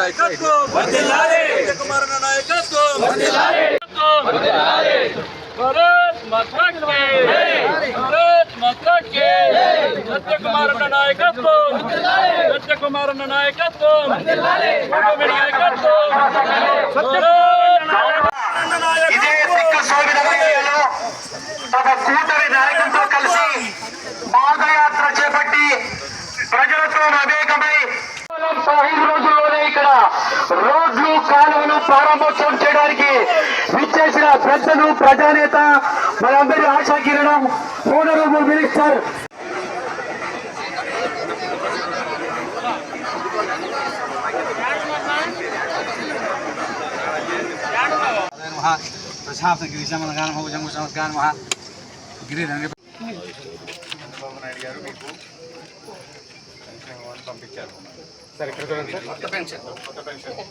నాయకత్వం. కుమార్ నాయకత్వం. భారత్ మాతా కీ భారత్ మాతా కీ సత్యకుమార్ నాయకత్వం సత్యకుమార్ నాయకత్వం నాయకత్వం. రోడ్లు కాలువలు ప్రారంభోత్సవం చేయడానికి విచ్చేసిన పెద్దలు ప్రజానేత మనందరి ఆశా కిరణం హోనరబుల్ మినిస్టర్ మహా ప్రశాంత గిరిశమనగాన భోజంగు సంస్కార మహా గిరి చంద్రబాబు నాయుడు గారు మీకు పెన్షన్ ఇవ్వమని పంపించారు. సార్ ఇక్కడ చూడండి? సార్ కొత్త పెన్షన్. కొత్త కనిపించాడు.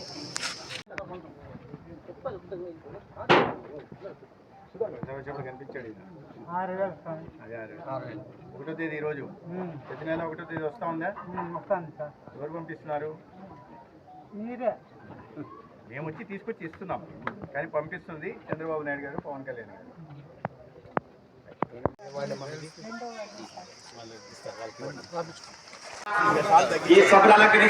ఒకటో తేదీ ఈరోజు ప్రతి నెల ఒకటో తేదీ వస్తా ఉందా? వస్తాను సార్. ఎవరు పంపిస్తున్నారు? మీరే. మేము వచ్చి తీసుకొచ్చి ఇస్తున్నాం. కానీ పంపిస్తుంది చంద్రబాబు నాయుడు గారు పవన్ కళ్యాణ్ గారు. ఈ సభలకి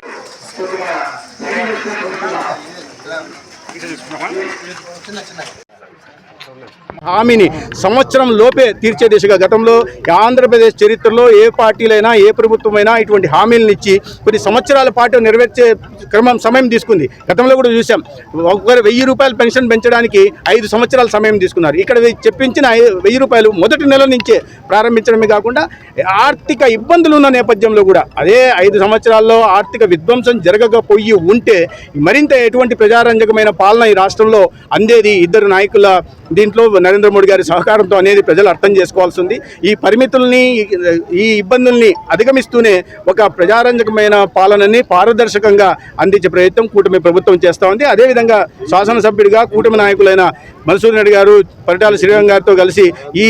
హామీని సంవత్సరం లోపే తీర్చే దిశగా గతంలో ఆంధ్రప్రదేశ్ చరిత్రలో ఏ పార్టీలైనా ఏ ప్రభుత్వమైనా ఇటువంటి హామీలను ఇచ్చి కొన్ని సంవత్సరాల పాటు నెరవేర్చే క్రమం సమయం తీసుకుంది. గతంలో కూడా చూసాం. ఒకరు వెయ్యి రూపాయలు పెన్షన్ పెంచడానికి ఐదు సంవత్సరాల సమయం తీసుకున్నారు. ఇక్కడ చెప్పించిన వెయ్యి రూపాయలు మొదటి నెల నుంచే ప్రారంభించడమే కాకుండా ఆర్థిక ఇబ్బందులు ఉన్న నేపథ్యంలో కూడా అదే ఐదు సంవత్సరాల్లో ఆర్థిక విధ్వంసం జరగకపోయి ఉంటే మరింత ఎటువంటి ప్రజారంజకమైన పాలన ఈ రాష్ట్రంలో అందేది ఇద్దరు నాయకుల దీంట్లో నరేంద్ర మోడీ గారి సహకారంతో అనేది ప్రజలు అర్థం చేసుకోవాల్సి ఉంది ఈ పరిమితుల్ని ఈ ఇబ్బందుల్ని అధిగమిస్తూనే ఒక ప్రజారంజకమైన పాలనని పారదర్శకంగా అందించే ప్రయత్నం కూటమి ప్రభుత్వం చేస్తూ ఉంది. అదేవిధంగా శాసనసభ్యుడిగా కూటమి నాయకులైన మధుసూదన్ రెడ్డి గారు పరిటాల శ్రీరంగ్ గారితో కలిసి ఈ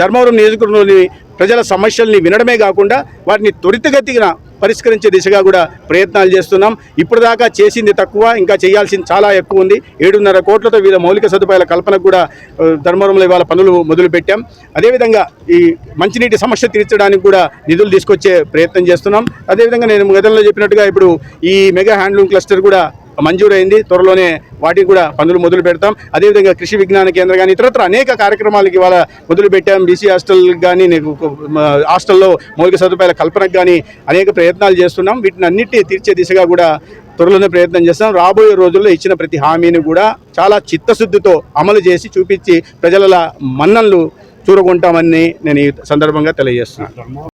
ధర్మవరం నియోజకవర్గంలోని ప్రజల సమస్యల్ని వినడమే కాకుండా వాటిని త్వరితగతిన పరిష్కరించే దిశగా కూడా ప్రయత్నాలు చేస్తున్నాం. ఇప్పటిదాకా దాకా చేసింది తక్కువ ఇంకా చేయాల్సింది చాలా ఎక్కువ ఉంది. ఏడున్నర కోట్లతో వివిధ మౌలిక సదుపాయాల కల్పనకు కూడా ధర్మవరంలో ఇవాళ పనులు మొదలుపెట్టాం. అదేవిధంగా ఈ మంచినీటి సమస్య తీర్చడానికి కూడా నిధులు తీసుకొచ్చే ప్రయత్నం చేస్తున్నాం. అదేవిధంగా నేను గతంలో చెప్పినట్టుగా ఇప్పుడు ఈ మెగా హ్యాండ్లూమ్ క్లస్టర్ కూడా మంజూరైంది. త్వరలోనే వాటికి కూడా పనులు మొదలు పెడతాం. అదేవిధంగా కృషి విజ్ఞాన కేంద్రం కానీ ఇతరత్ర అనేక కార్యక్రమాలకి ఇవాళ మొదలు పెట్టాం. బీసీ హాస్టల్ కానీ హాస్టల్లో మౌలిక సదుపాయాల కల్పనకు కానీ అనేక ప్రయత్నాలు చేస్తున్నాం. వీటిని అన్నిటినీ తీర్చే దిశగా కూడా త్వరలోనే ప్రయత్నం చేస్తాం. రాబోయే రోజుల్లో ఇచ్చిన ప్రతి హామీని కూడా చాలా చిత్తశుద్ధితో అమలు చేసి చూపించి ప్రజల మన్నన్లు చూరగొంటామని నేను ఈ సందర్భంగా తెలియజేస్తున్నాను.